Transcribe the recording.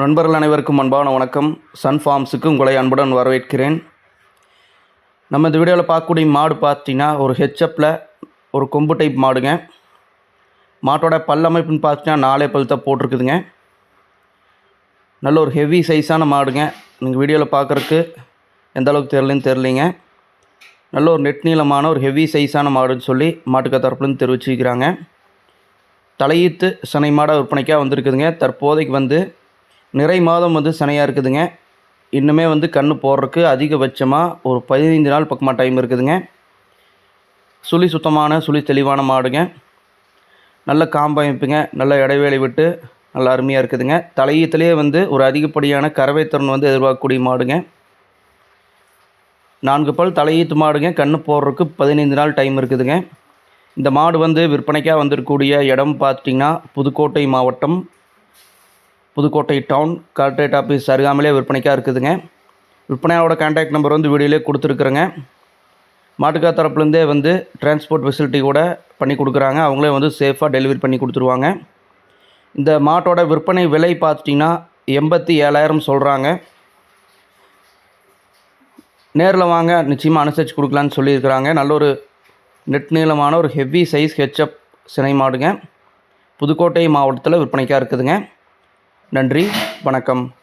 நண்பர்கள் அனைவருக்கும் அன்பான வணக்கம். சன் ஃபார்ம்ஸுக்கு உங்களை அன்புடன் வரவேற்கிறேன். நம்ம இந்த வீடியோவில் பார்க்கக்கூடிய மாடு பார்த்தீங்கன்னா ஒரு ஹெச்எப்பில் ஒரு கொம்பு டைப் மாடுங்க. மாட்டோட பல்லமைப்புன்னு பார்த்தீங்கன்னா நாலே பல் தான் போட்டிருக்குதுங்க. நல்ல ஒரு ஹெவி சைஸான மாடுங்க. நீங்கள் வீடியோவில் பார்க்குறக்கு எந்த அளவுக்கு தெரிலன்னு தெரிலிங்க நல்ல ஒரு நெட் நீளமான ஒரு ஹெவி சைஸான மாடுன்னு சொல்லி மாட்டுக்கா தரப்புலேருந்து தெரிவிச்சுக்கிறாங்க. தலையீத்து சனை மாடாக விற்பனைக்காக வந்திருக்குதுங்க. தற்போதைக்கு வந்து நிறை மாதம் வந்து சனையாக இருக்குதுங்க. இன்னுமே வந்து கண் போடுறதுக்கு அதிகபட்சமாக ஒரு பதினைந்து நாள் பக்கமாக டைம் இருக்குதுங்க. சுழி சுத்தமான சுழி தெளிவான மாடுங்க. நல்ல காம்பமைப்புங்க நல்ல இடைவேளை விட்டு நல்லா அருமையாக இருக்குதுங்க. தலையீத்துலேயே வந்து ஒரு அதிகப்படியான கறவை திறன் வந்து எதிர்பார்க்கக்கூடிய மாடுங்க. நான்கு பல் தலையீத்து மாடுங்க. கன்று போடுறதுக்கு பதினைந்து நாள் டைம் இருக்குதுங்க. இந்த மாடு வந்து விற்பனைக்காக வந்திருக்கக்கூடிய இடம் பார்த்திங்கன்னா புதுக்கோட்டை மாவட்டம் புதுக்கோட்டை டவுன் கலெக்டரேட் ஆஃபீஸ் அருகாமலே விற்பனைக்காக இருக்குதுங்க. விற்பனையோட கான்டாக்ட் நம்பர் வந்து வீடியோலே கொடுத்துருக்குறேங்க. மாட்டுக்கா தரப்புலேருந்தே வந்து டிரான்ஸ்போர்ட் ஃபெசிலிட்டி கூட பண்ணி கொடுக்குறாங்க. அவங்களே வந்து சேஃபாக டெலிவரி பண்ணி கொடுத்துருவாங்க. இந்த மாட்டோட விற்பனை விலை பார்த்துட்டிங்கன்னா எண்பத்தி ஏழாயிரம் சொல்கிறாங்க நேரில் வாங்க நிச்சயமாக அனுசரித்து கொடுக்கலான்னு சொல்லியிருக்கிறாங்க. நல்ல ஒரு நெட் நீளமான ஒரு ஹெவி சைஸ் ஹெச்அப் சினை மாடுங்க. புதுக்கோட்டை மாவட்டத்தில் விற்பனைக்காக இருக்குதுங்க. நன்றி வணக்கம்.